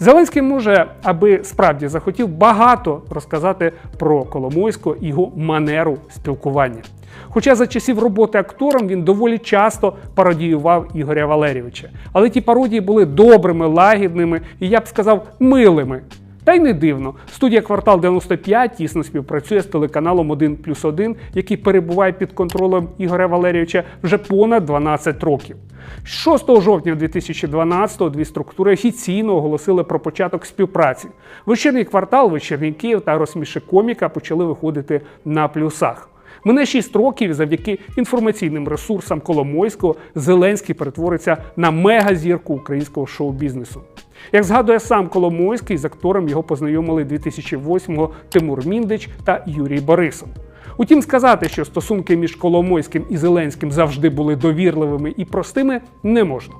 Зеленський може, аби справді захотів багато розказати про Коломойського і його манеру спілкування. Хоча за часів роботи актором він доволі часто пародіював Ігоря Валерійовича. Але ті пародії були добрими, лагідними і я б сказав милими. Та й не дивно. Студія Квартал 95 тісно співпрацює з телеканалом 1 плюс 1, який перебуває під контролем Ігоря Валерійовича вже понад 12 років. 6 жовтня 2012-го дві структури офіційно оголосили про початок співпраці. Вечірній квартал, вечірній Київ та розсміши коміка почали виходити на плюсах. Мине 6 років завдяки інформаційним ресурсам Коломойського Зеленський перетвориться на мегазірку українського шоу-бізнесу. Як згадує сам Коломойський, з актором його познайомили 2008-го Тимур Міндич та Юрій Борисов. Утім, сказати, що стосунки між Коломойським і Зеленським завжди були довірливими і простими, не можна.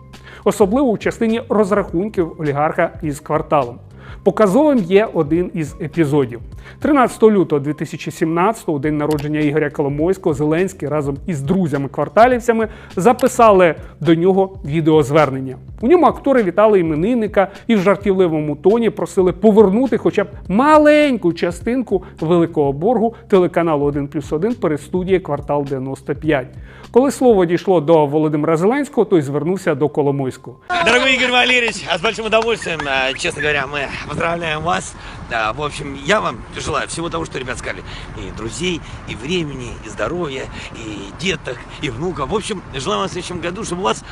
Особливо у частині розрахунків олігарха із кварталом. Показовим є один із епізодів. 13 лютого 2017 у день народження Ігоря Коломойського, Зеленський разом із друзями-кварталівцями записали до нього відеозвернення. У ньому актори вітали іменинника і в жартівливому тоні просили повернути хоча б маленьку частинку великого боргу телеканалу 1 плюс 1 перед студією квартал 95. Коли слово дійшло до Володимира Зеленського, той звернувся до Коломойського. Дорогой Игорь Валерьевич, а с большим удовольствием, э, честно говоря, мы поздравляем вас. Да, В общем, я вам желаю всего того, что ребят сказали. И друзей, и времени, и здоровья, и деток, и внуков. В общем, желаю вам в следующем году, чтобы у вас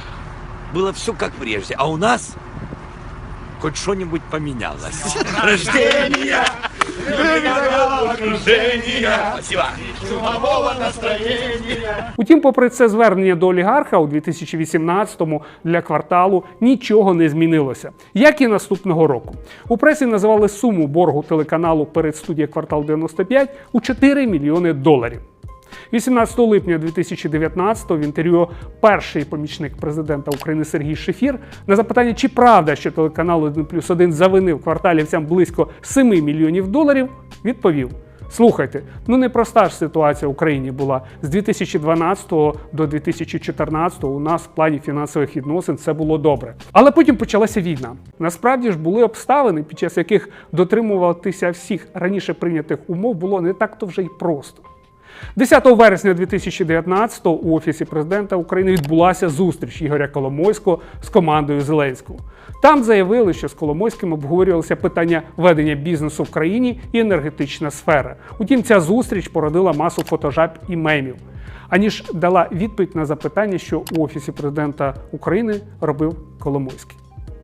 было все как прежде. А у нас хоть что-нибудь поменялось. Рождения! Утім, попри це звернення до олігарха у 2018-му для кварталу нічого не змінилося, як і наступного року. У пресі називали суму боргу телеканалу перед студією квартал 95 у 4 мільйони доларів. 18 липня 2019 в інтерв'ю перший помічник президента України Сергій Шефір на запитання, чи правда, що телеканал 1 плюс 1 завинив кварталівцям близько 7 мільйонів доларів, відповів. Слухайте, ну непроста ж ситуація в Україні була. З 2012 до 2014 у нас в плані фінансових відносин все було добре. Але потім почалася війна. Насправді ж були обставини, під час яких дотримуватися всіх раніше прийнятих умов було не так-то вже й просто. 10 вересня 2019 у офісі президента України відбулася зустріч Ігоря Коломойського з командою Зеленського. Там заявили, що з Коломойським обговорювалися питання ведення бізнесу в країні і енергетична сфера. Утім, ця зустріч породила масу фотожаб і мемів. Аніж дала відповідь на запитання, що у офісі президента України робив Коломойський.